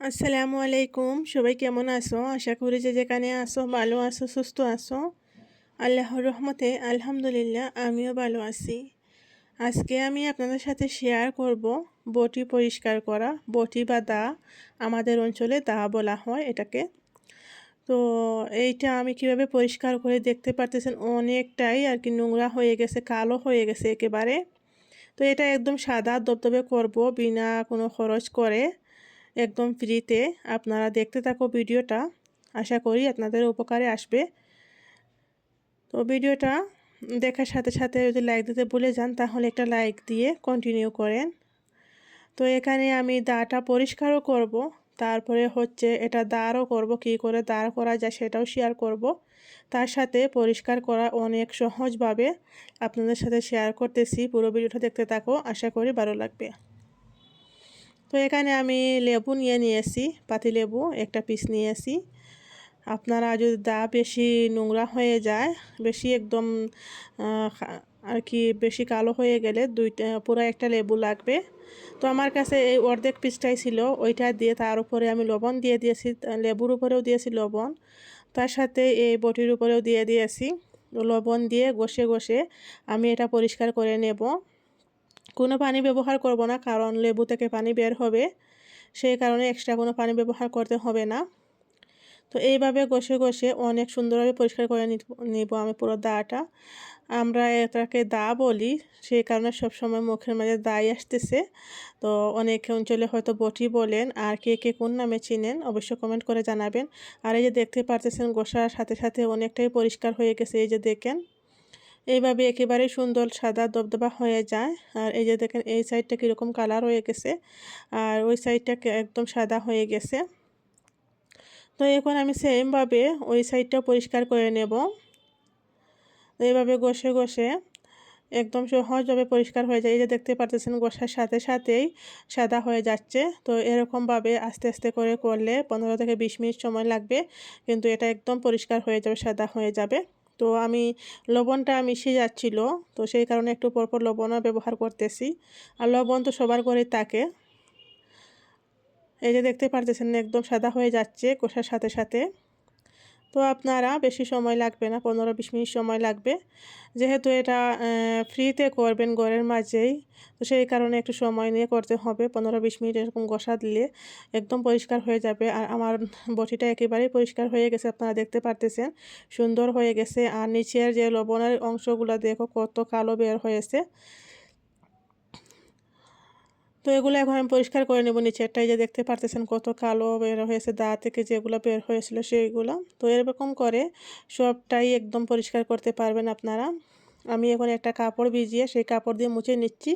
আসসালামু আলাইকুম। সবাই কেমন আছো? আশা করি যে যেখানে আসো ভালো আছো, সুস্থ আছো। আল্লাহর রহমতে আলহামদুলিল্লাহ, আমিও ভালো আছি। আজকে আমি আপনাদের সাথে শেয়ার করব বটি পরিষ্কার করা, বটি বা দা। আমাদের অঞ্চলে দা বলা হয় এটাকে। তো এইটা আমি কীভাবে পরিষ্কার করে দেখতে পারতেছেন, অনেকটাই আর কি নোংরা হয়ে গেছে, কালো হয়ে গেছে একেবারে। তো এটা একদম সাদা দবদবে করব, বিনা কোনো খরচ করে। একদম ফ্রিতে আপনারা দেখতে থাকো ভিডিওটা। আশা করি আপনাদের উপকারে আসবে। তো ভিডিওটা দেখার সাথে সাথে যদি লাইক দিতে ভুলে যান, তাহলে একটা লাইক দিয়ে কন্টিনিউ করেন। তো এখানে আমি দাটা পরিষ্কারও করব, তারপরে হচ্ছে এটা দাঁড়ও করব, কি করে দাঁড় করা যায় সেটাও শেয়ার করব। তার সাথে পরিষ্কার করা অনেক সহজভাবে আপনাদের সাথে শেয়ার করতেছি, পুরো ভিডিওটা দেখতে থাকো, আশা করি ভালো লাগবে। তো এখানে আমি লেবু নিয়ে নিয়েছি, পাতি লেবু একটা পিস নিয়েছি। আপনারা যদি দা বেশি নোংরা হয়ে যায়, বেশি একদম আর কি বেশি কালো হয়ে গেলে দুইটা, পুরো একটা লেবু লাগবে। তো আমার কাছে এই অর্ধেক পিসটাই ছিল, ওইটা দিয়ে তার উপরে আমি লবণ দিয়ে দিয়েছি লেবুর উপরেও দিয়েছি লবণ। তার সাথে এই বটির উপরেও দিয়ে দিয়েছি। লবণ দিয়ে ঘষে ঘষে আমি এটা পরিষ্কার করে নেব। কোনো পানি ব্যবহার করব না, কারণ লেবু থেকে পানি বের হবে। সেই কারণে এক্সট্রা কোনো পানি ব্যবহার করতে হবে না। তো এইভাবে ঘষে ঘষে অনেক সুন্দরভাবে পরিষ্কার করে নিব আমি পুরো দাটা। আমরা এটাকে দা বলি, সেই কারণে সবসময় মুখের মাঝে দাই আসতেছে। তো অনেক অঞ্চলে হয়তো বটি বলেন, আর কে কে কোন নামে চিনেন, অবশ্যই কমেন্ট করে জানাবেন। আর এই যে দেখতে পারতেছেন, গোসার সাথে সাথে অনেকটাই পরিষ্কার হয়ে গেছে, এই যে দেখেন। এইভাবে একেবারে সুন্দর সাদা দবদবা হয়ে যায়। আর এই যে দেখেন, এই সাইডটা কীরকম কালার হয়ে গেছে। আর ওই সাইডটা একদম সাদা হয়ে গেছে। তো এখন আমি সেমভাবে ওই সাইডটা পরিষ্কার করে নেব। এইভাবে ঘষে ঘষে একদম সহজভাবে পরিষ্কার হয়ে যায়। এই যে দেখতে পারতেছেন গোসার সাথে সাথেই সাদা হয়ে যাচ্ছে। তো এরকমভাবে আস্তে আস্তে করে করলে পনেরো থেকে বিশ মিনিট সময় লাগবে। কিন্তু এটা একদম পরিষ্কার হয়ে যাবে, সাদা হয়ে যাবে। তো আমি লবণটা মিশে যাচ্ছিল, তো সেই কারণে একটু পরপর লবণও ব্যবহার করতেছি। আর লবণ তো সবার করে থাকে। এই যে দেখতে পারতেছেন, একদম সাদা হয়ে যাচ্ছে কষার সাথে সাথে। তো আপনারা বেশি সময় লাগবে না, পনেরো বিশ মিনিট সময় লাগবে। যেহেতু এটা ফ্রিতে করবেন ঘরের মাঝেই, তো সেই কারণে একটু সময় নিয়ে করতে হবে। পনেরো বিশ মিনিট এরকম গসা দিলে একদম পরিষ্কার হয়ে যাবে। আর আমার বটিটা একেবারেই পরিষ্কার হয়ে গেছে, আপনারা দেখতে পারতেছেন। সুন্দর হয়ে গেছে। আর নিচের যে লবণের অংশগুলো, দেখো কত কালো বের হয়েছে। তো এগুলো এখন আমি পরিষ্কার করে নেব নিচেরটাই যে দেখতে পারতেছেন কত কালো বের হয়েছে, দা থেকে যেগুলো বের হয়েছিল সেইগুলো। তো এরকম করে সবটাই একদম পরিষ্কার করতে পারবেন আপনারা। আমি এখন একটা কাপড় ভিজিয়ে সেই কাপড় দিয়ে মুছে নিচ্ছি।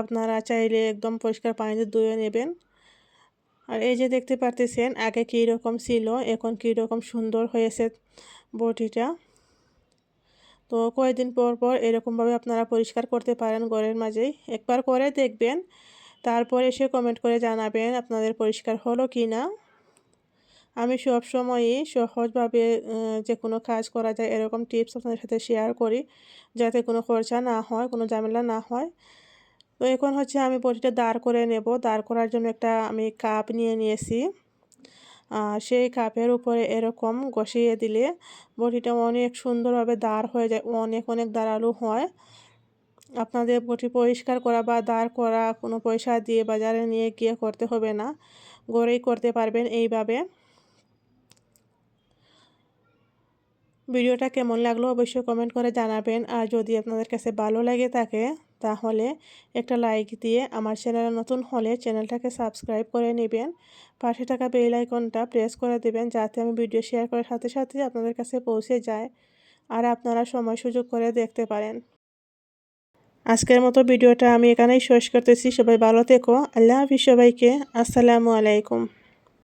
আপনারা চাইলে একদম পরিষ্কার পানিতে ধুয়ে নেবেন। আর এই যে দেখতে পারতেছেন, আগে কী রকম ছিল, এখন কী রকম সুন্দর হয়েছে বটিটা। তো কয়েকদিন পর পর এরকমভাবে আপনারা পরিষ্কার করতে পারেন ঘরের মাঝেই। একবার করে দেখবেন তারপর এসে কমেন্ট করে জানাবেন আপনাদের পরিষ্কার হলো কি না। আমি সব সময়ই সহজভাবে যে কোনো কাজ করা যায় এরকম টিপস আপনাদের সাথে শেয়ার করি, যাতে কোনো খরচা না হয়, কোনো ঝামেলা না হয়। তো এখন হচ্ছে আমি বটিটা দাঁড় করে নেব। দাঁড় করার জন্য একটা আমি কাপ নিয়ে নিয়েছি। সেই কাপের উপরে এরকম বসিয়ে দিলে বটিটা অনেক সুন্দরভাবে দাঁড় হয়ে যায়, অনেক অনেক দাঁড়াল হয়। আপনাদের বটি পরিষ্কার করা বা দাঁড় করা কোনো পয়সা দিয়ে বাজারে নিয়ে গিয়ে করতে হবে না। গড়েই করতে পারবেন এইভাবে। ভিডিওটা কেমন লাগল অবশ্যই কমেন্ট করে জানাবেন। আর যদি আপনাদের কাছে ভালো লাগে থাকে, তাহলে একটা লাইক দিয়ে আমার চ্যানেলে নতুন হলে চ্যানেলটাকে সাবস্ক্রাইব করে নেবেন। পাশে থাকা বেল আইকনটা প্রেস করে দেবেন যাতে আমি ভিডিও শেয়ার করার সাথে সাথে আপনাদের কাছে পৌঁছে যায় আর আপনারা সময় সুযোগ করে দেখতে পারেন। আজকের মতো ভিডিওটা আমি এখানেই শেষ করতেছি। সবাই ভালো থেকো। আল্লাহ হাফিজ সবাইকে। আসসালামু আলাইকুম।